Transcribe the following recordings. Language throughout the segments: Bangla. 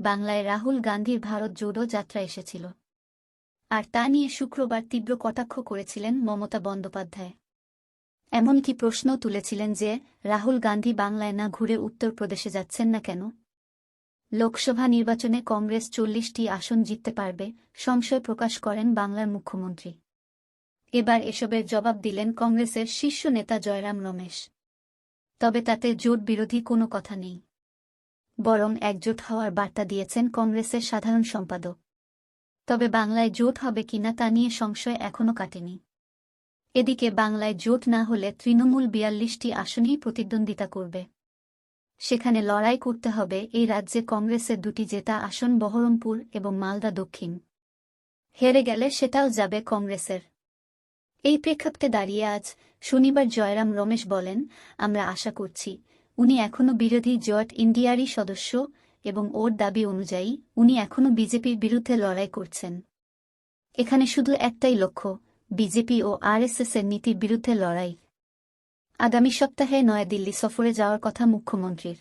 বাংলায় রাহুল গান্ধীর ভারত জোড়ো যাত্রা এসেছিল। আর তা নিয়ে শুক্রবার তীব্র কটাক্ষ করেছিলেন মমতা বন্দ্যোপাধ্যায়। এমনকি প্রশ্নও তুলেছিলেন যে, রাহুল গান্ধী বাংলায় না ঘুরে উত্তরপ্রদেশে যাচ্ছেন না কেন? লোকসভা নির্বাচনে কংগ্রেস চল্লিশটি আসন জিততে পারবে, সংশয় প্রকাশ করেন বাংলার মুখ্যমন্ত্রী। এবার এসবের জবাব দিলেন কংগ্রেসের শীর্ষ নেতা জয়রাম রমেশ। তবে তাতে জোট বিরোধী কোনো কথা নেই। বরং একজোট হওয়ার বার্তা দিয়েছেন কংগ্রেসের সাধারণ সম্পাদক। তবে বাংলায় জোট হবে কিনা তা নিয়ে সংশয় এখনও কাটেনি। এদিকে বাংলায় জোট না হলে তৃণমূল বিয়াল্লিশটি আসনেই প্রতিদ্বন্দ্বিতা করবে। সেখানে লড়াই করতে হবে এই রাজ্যে কংগ্রেসের দুটি জেতা আসন বহরমপুর এবং মালদা দক্ষিণ। হেরে গেলে সেটাও যাবে কংগ্রেসের। এই প্রেক্ষাপটে দাঁড়িয়ে আজ শনিবার জয়রাম রমেশ বলেন, আমরা আশা করছি উনি এখনও বিরোধী জট ইন্ডিয়ারই সদস্য এবং ওর দাবি অনুযায়ী উনি এখনও বিজেপির বিরুদ্ধে লড়াই করছেন। এখানে শুধু একটাই লক্ষ্য, বিজেপি ও আরএসএস এর নীতির বিরুদ্ধে লড়াই। আগামী সপ্তাহে নয়াদিল্লি সফরে যাওয়ার কথা মুখ্যমন্ত্রীর।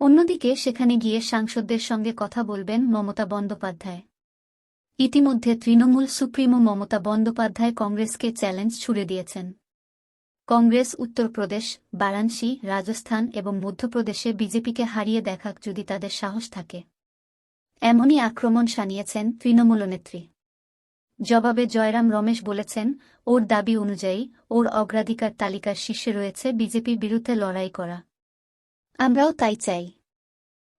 অন্যদিকে সেখানে গিয়ে সাংসদদের সঙ্গে কথা বলবেন মমতা বন্দ্যোপাধ্যায়। ইতিমধ্যে তৃণমূল সুপ্রিমো মমতা বন্দ্যোপাধ্যায় কংগ্রেসকে চ্যালেঞ্জ ছুড়ে দিয়েছেন। কংগ্রেস, উত্তরপ্রদেশ, বারাণসী, রাজস্থান এবং মধ্যপ্রদেশে বিজেপিকে হারিয়ে দেখাক যদি তাদের সাহস থাকে। এমনই আক্রমণ শানিয়েছেন তৃণমূল নেত্রী। জবাবে জয়রাম রমেশ বলেছেন, ওর দাবি অনুযায়ী ওর অগ্রাধিকার তালিকার শীর্ষে রয়েছে বিজেপির বিরুদ্ধে লড়াই করা। আমরাও তাই চাই।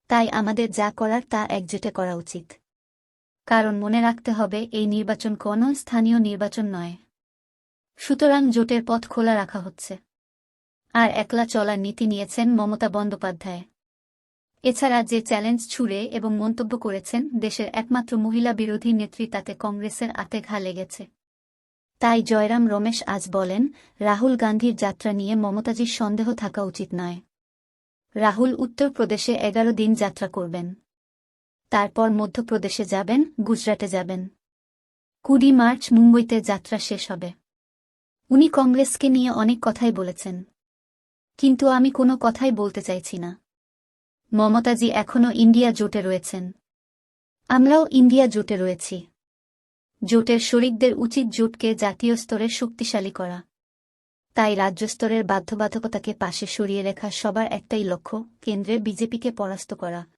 তাই আমাদের যা করার তা একজোটে করা উচিত। কারণ মনে রাখতে হবে, এই নির্বাচন কোনো স্থানীয় নির্বাচন নয়। সুতরাং জোটের পথ খোলা রাখা হচ্ছে। আর একলা চলার নীতি নিয়েছেন মমতা বন্দ্যোপাধ্যায়। এছাড়া যে চ্যালেঞ্জ ছুড়ে এবং মন্তব্য করেছেন দেশের একমাত্র মহিলা বিরোধী নেত্রী তাতে কংগ্রেসের আতে ঘা লেগেছে। তাই জয়রাম রমেশ আজ বলেন, রাহুল গান্ধীর যাত্রা নিয়ে মমতাজির সন্দেহ থাকা উচিত নয়। রাহুল উত্তরপ্রদেশে এগারো দিন যাত্রা করবেন। তারপর মধ্যপ্রদেশে যাবেন, গুজরাটে যাবেন। কুড়ি মার্চ মুম্বইতে যাত্রা শেষ হবে। উনি কংগ্রেসকে নিয়ে অনেক কথাই বলেছেন। কিন্তু আমি কোনো কথাই বলতে চাইছি না। মমতাজি এখনও ইন্ডিয়া জোটে রয়েছেন। আমরাও ইন্ডিয়া জোটে রয়েছি। জোটের শরিকদের উচিত জোটকে জাতীয় স্তরে শক্তিশালী করা। তাই রাজ্য স্তরের বাধ্যবাধকতাকে পাশে সরিয়ে রেখা সবার একটাই লক্ষ্য, কেন্দ্রে বিজেপিকে পরাস্ত করা।